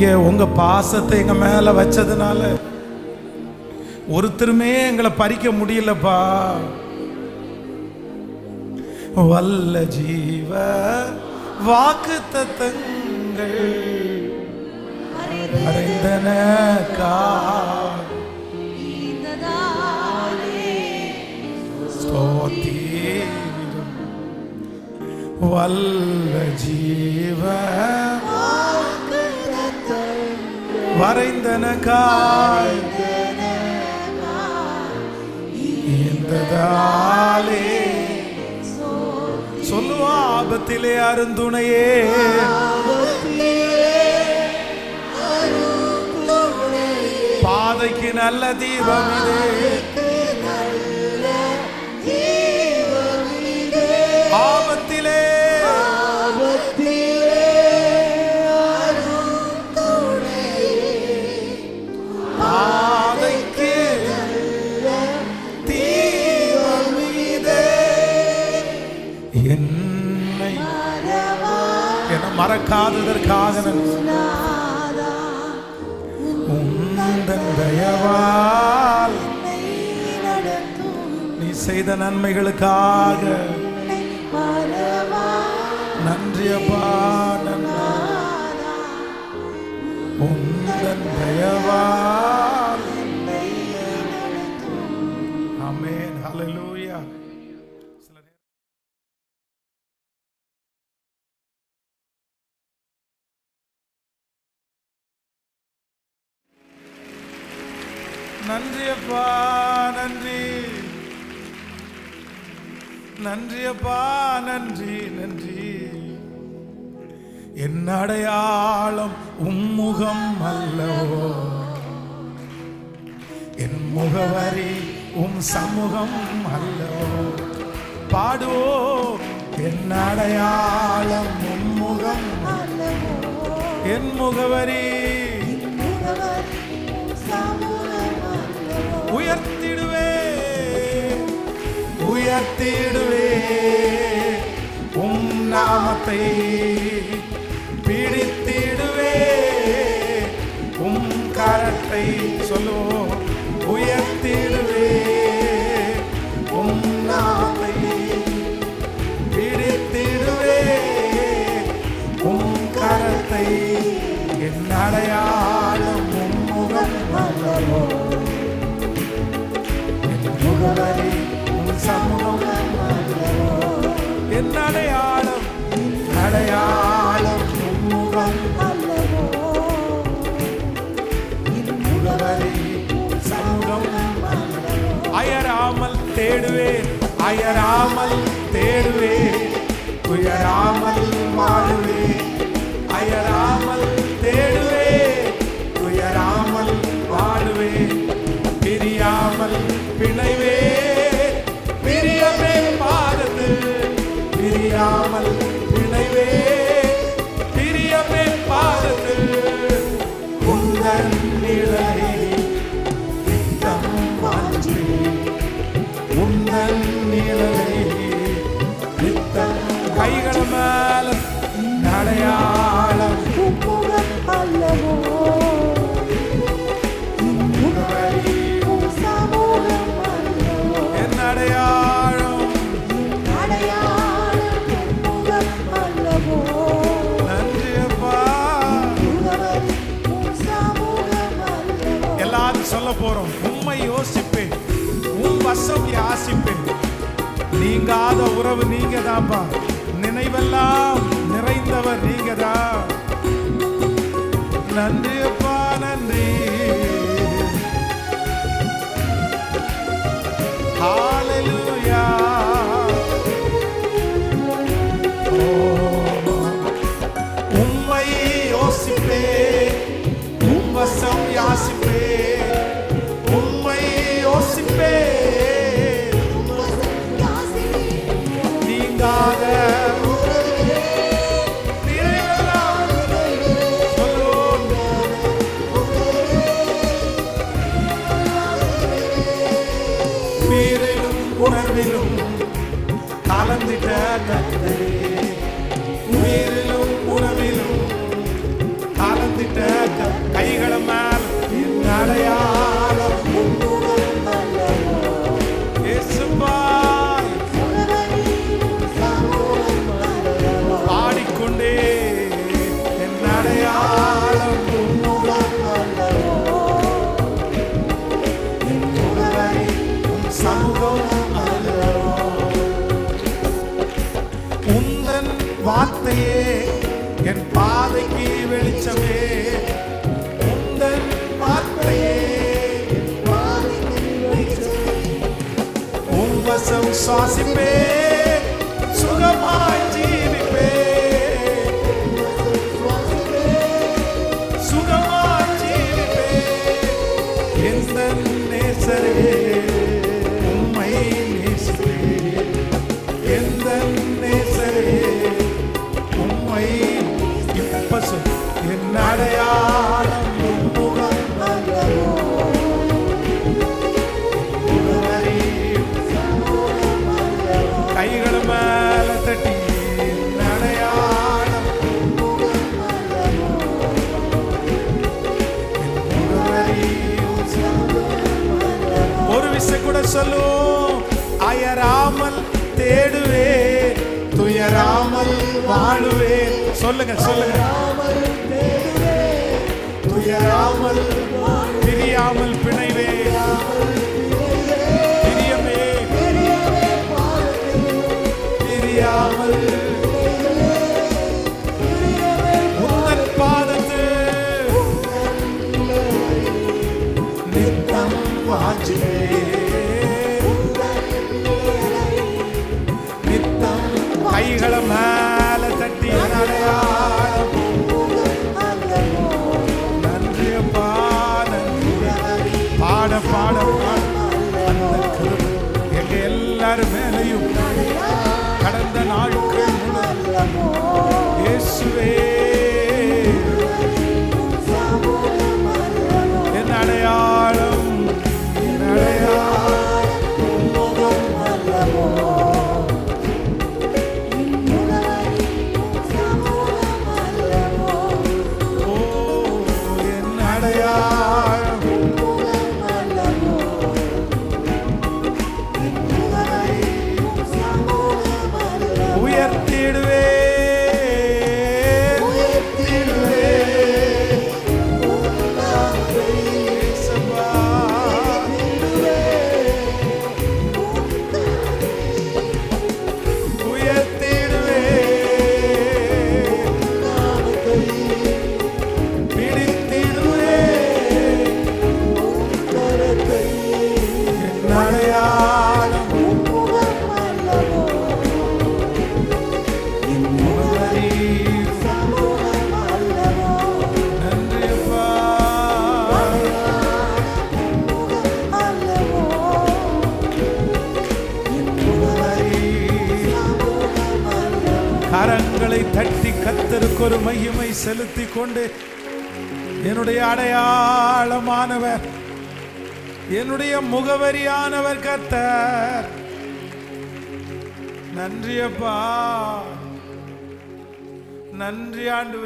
நீங்கள் உங்க பாசத்தை எங்க மேல வச்சதுனால ஒருத்தருமே எங்களை பறிக்க முடியலப்பா. வல்ல ஜீவ வாக்கு தத்தங்கள் அறைந்தனக்கா ஸ்தோத்திரம் வல்ல ஜீவ மறைந்தனக்காய் இருந்ததாலே சொல்லுவா ஆபத்திலே அருந்துணையே. பாதைக்கு நல்ல தீபம் இதே. மறக்காததற்காக தயவால் நீ செய்த நன்மைகளுக்காக நன்றியப்பா நன்றி. உந்தன் தயவால் நன்றி அப்பா நன்றி. நன்றி அப்பா நன்றி நன்றி. என் அடையாளம் உம்முகம் அல்லவோ? என் முகவரி உம் சமூகம் அல்லவோ? பாடுவோ என் அடையாளம் உம்முகம் என் முகவரி உயர்த்திடுவே உம் நாமத்தை உன் முகம் முகவரி உன் சமூகம் அயராமல் தேடுவேன் அயராமல் தேடுவேன். உயராமல் வாழுவேன் சொல்ல போறோம். உண்மை யோசிப்பேன். உன் வசம் யாசிப்பேன். நீங்காத உறவு நீங்க தான்ப்பா நினைவெல்லாம் நிறைந்தவர் நீங்க தான் நன்றி அப்பா நன்றி. Agatha என் பாதைக்கு வெளிச்சமே உந்தன் பார்வையே உன் வசம் சுவாசிப்பே ஆசை கூட சொல்லும் அயராமல் தேடுவே துயராமல் வாழுவே. சொல்லுங்க சொல்லுங்க. துயராமல் பிரியாமல் ஒரு மையமை செலுத்தி கொண்டு என்னுடைய அடையாளமானவர் என்னுடைய முகவரியானவர் கத்தர் நன்றியப்பா. நன்றி ஆண்டு